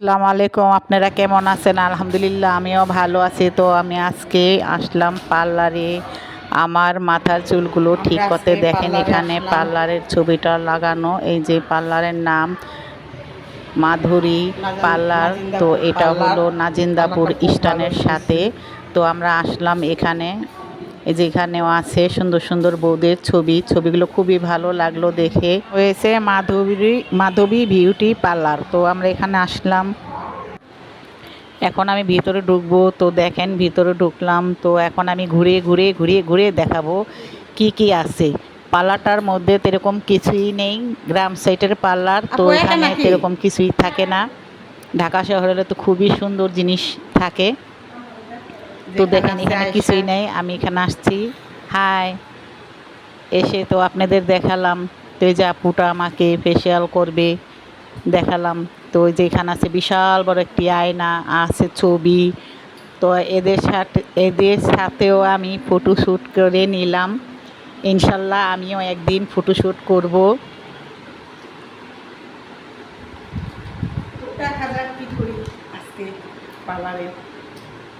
আসসালামু আলাইকুম আপনারা কেমন আছেন? আলহামদুলিল্লাহ আমিও ভালো আছি। তো আমি আজকে আসলাম পার্লারে। আমার মাথার চুলগুলো ঠিক করতে দেখেন এখানে পার্লারের ছবিটা লাগানো। এই যে পার্লারের নাম মাধুরী পার্লার। তো এটা হলো নাজিন্দাপুর পার্লারটা খুব স্টানের সাথে। তো আমরা আসলাম এখানে। এই যে এখানেও আছে সুন্দর সুন্দর বৌদের ছবি। ছবিগুলো খুবই ভালো লাগল দেখে। হয়েছে মাধবী মাধবী বিউটি পার্লার তো আমরা এখানে আসলাম। এখন আমি ভিতরে ঢুকবো। তো দেখেন ভিতরে ঢুকলাম। তো এখন আমি ঘুরে ঘুরে ঘুরে ঘুরে দেখাবো কি কি আছে। পার্লারটার মধ্যে তেরকম কিছুই নেই। গ্রাম সাইটের পার্লার তো এখানে? তেরকম কিছুই থাকে না। ঢাকা শহরে তো খুবই সুন্দর জিনিস থাকে। তো দেখেন এখানে কিছুই নেই আমি এখানে আসছি। হাই। এসে তো আপনাদের দেখালাম তো এই যে আপুটা আমাকে ফেসিয়াল করবে দেখালাম। তো ওই যে এখানে আছে বিশাল বড় একটি আয়না আছে ছবি। তো এদের সাথে এদের সাথেও আমি ফটোশ্যুট করে নিলাম। ইনশাল্লাহ আমিও একদিন ফটোশ্যুট করব। এক করি আজকে পার্লারে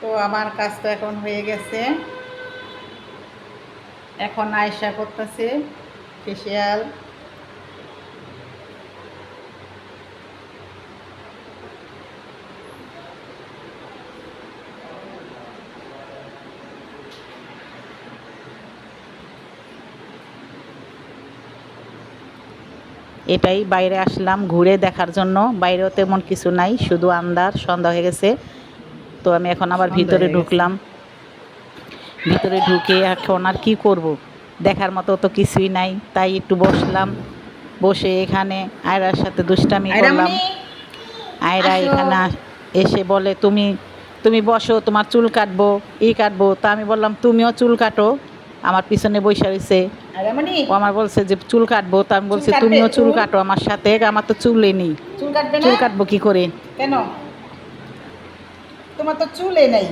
তো আমার কাজ তো এখন হয়ে গেছে। এখন আয়সা করতেছে ফেসিয়াল এটাই বাইরে আসলাম, ঘুরে দেখার জন্য। বাইরেও তেমন কিছু নাই, শুধু আন্দার সন্ধ্যা হয়ে গেছে। তো আমি এখন আবার ভিতরে ঢুকলাম। ভিতরে ঢুকে এখন আর কি করব? দেখার মতো তো কিছুই নাই তাই একটু বসলাম। বসে এখানে আয়রার সাথে দুষ্টামি করলাম। আয়রা এখানে এসে বলে তুমি তুমি বসো তোমার চুল কাটবো ই কাটবো। তা আমি বললাম তুমিও চুল কাটো আমার পিছনে বৈশা রয়েছে ও আমার বলছে যে চুল কাটবো। তা আমি বলছি তুমিও চুল? কাটো আমার সাথে আমার তো চুলই নেই। চুল কাটবো কি করে? কেন? তোমার তো চুলে নেই।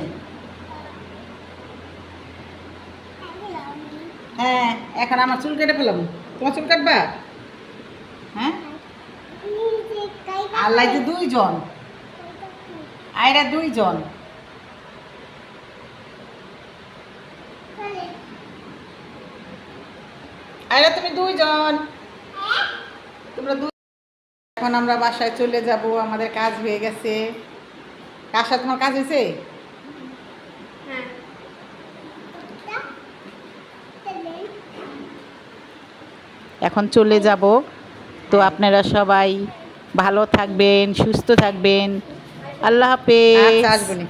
হ্যাঁ এখন আমার চুল কেটে ফেলাম তোমার চুল কাটবা? হ্যাঁ? আল্লাহ যে দুইজন। আয়রা দুইজন। আয়রা, তুমি দুইজন। তোমরা দুই এখন আমরা বাসায় চলে যাব, আমাদের কাজ হয়ে গেছে। কাশা তোমার কাজ হয়েছে? এখন চলে যাব। তো আপনারা সবাই ভালো থাকবেন সুস্থ থাকবেন। আল্লাহ হাফেজ। আচ্ছা আসবনি